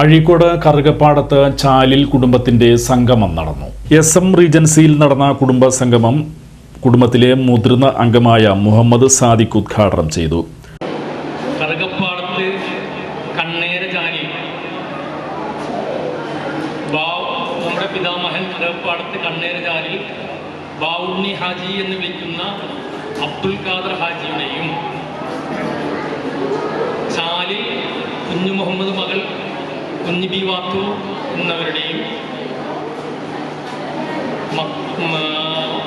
അഴീക്കോട് കറുകപ്പാടത്ത് ചാലിൽ കുടുംബത്തിന്റെ സംഗമം നടന്നു. എസ് എം റീജൻസിയിൽ നടന്ന കുടുംബ സംഗമം കുടുംബത്തിലെ മുതിർന്ന അംഗമായ മുഹമ്മദ് സാദിഖ് ഉദ്ഘാടനം ചെയ്തു. കറുകപ്പാടത്ത് കണ്ണേര ബാവ് നമ്മുടെ പിതാമഹൻ കറുകപ്പാടത്ത് കണ്ണേര ജാനിൽ ബാവുണ്ണി ഹാജി എന്ന് വിളിക്കുന്ന അബ്ദുൽ ഖാദർ ഹാജിയുടെയും ചാലിൽ കുഞ്ഞു മുഹമ്മദ് മകൾ കുഞ്ഞു ബി വാത്തു എന്നവരുടെയും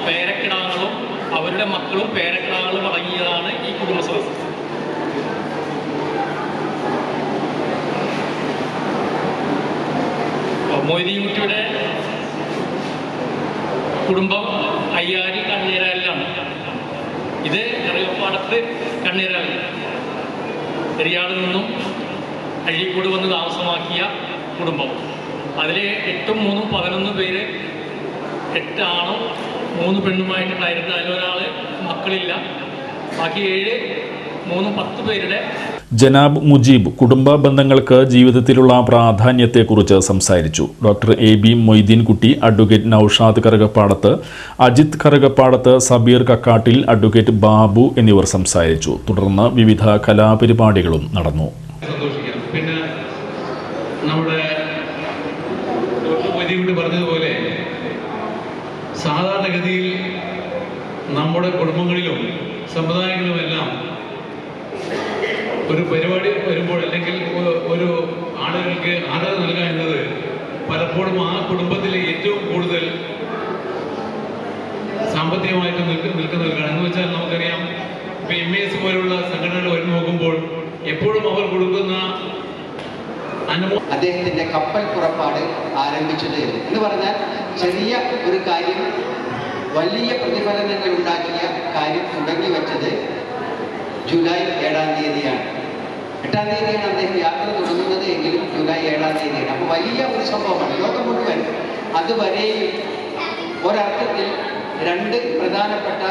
പേരക്കിടാങ്ങളും അവരുടെ മക്കളും പേരക്കിടാങ്ങളും അടങ്ങിയതാണ് ഈ കുടുംബ സദസ്സ് മൊയ്തീൻകുട്ടിയുടെ കുടുംബം അയ്യാരി കണ്ണീരാലിലാണ്. ഇത് ചെറിയപ്പാടത്ത് കണ്ണീരാലിൽ. എറിയാടിൽ നിന്നും അഴീക്കോട് വന്ന് താമസമാക്കിയ കുടുംബം. അതിൽ എട്ടും മൂന്നും പതിനൊന്ന് പേര് എട്ടാണോ ആണും മൂന്ന് പെണ്ണുമായിട്ടുണ്ടായിരുന്നു അതിലൊരാൾ മക്കളില്ല. ബാക്കി ഏഴ് മൂന്ന് പത്ത് പേരുടെ ജനാബ് മുജീബ് കുടുംബ ബന്ധങ്ങൾക്ക് ജീവിതത്തിലുള്ള പ്രാധാന്യത്തെക്കുറിച്ച് സംസാരിച്ചു. Doctor A B Moideenkutty advocate Noushad Karukappadath Ajith Karukappadath Sabeer Kakkattil advocate Babu എന്നിവർ സംസാരിച്ചു. തുടർന്ന് വിവിധ കലാപരിപാടികളും നടന്നു. നമ്മുടെ മൊയ്തീൻകുട്ടി പറഞ്ഞതുപോലെ സാധാരണഗതിയിൽ നമ്മുടെ കുടുംബങ്ങളിലും സമുദായങ്ങളുമെല്ലാം ഒരു പരിപാടി വരുമ്പോൾ അല്ലെങ്കിൽ ഒരു ആളുകൾക്ക് ആദരവ് നൽകുക എന്നത് പലപ്പോഴും ആ കുടുംബത്തിലെ ഏറ്റവും കൂടുതൽ സാമ്പത്തികമായിട്ട് നിൽക്കുന്ന നിൽക്കുന്നവർക്കാണ് എന്ന് വെച്ചാൽ നമുക്കറിയാം ഇപ്പൊ എം എസ് പോലുള്ള സംഘടനകൾ വരും നോക്കുമ്പോൾ എപ്പോഴും അവർ കൊടുക്കുന്ന അദ്ദേഹത്തിന്റെ കപ്പൽ പുറപ്പാട് ആരംഭിച്ചത് എന്ന് പറഞ്ഞാൽ ചെറിയ ഒരു കാര്യം വലിയ പ്രതിഫലനങ്ങൾ ഉണ്ടാക്കിയ കാര്യം തുടങ്ങി വെച്ചത് ജൂലൈ ഏഴാം തീയതിയാണ്. എട്ടാം തീയതിയാണ് അദ്ദേഹം യാത്ര തുടങ്ങുന്നത് എങ്കിലും ജൂലൈ ഏഴാം തീയതിയാണ്. അപ്പോൾ വലിയ ഒരു സംഭവമാണ് ലോകം മുഴുവൻ. അതുവരെയും ഒരർത്ഥത്തിൽ രണ്ട് പ്രധാനപ്പെട്ട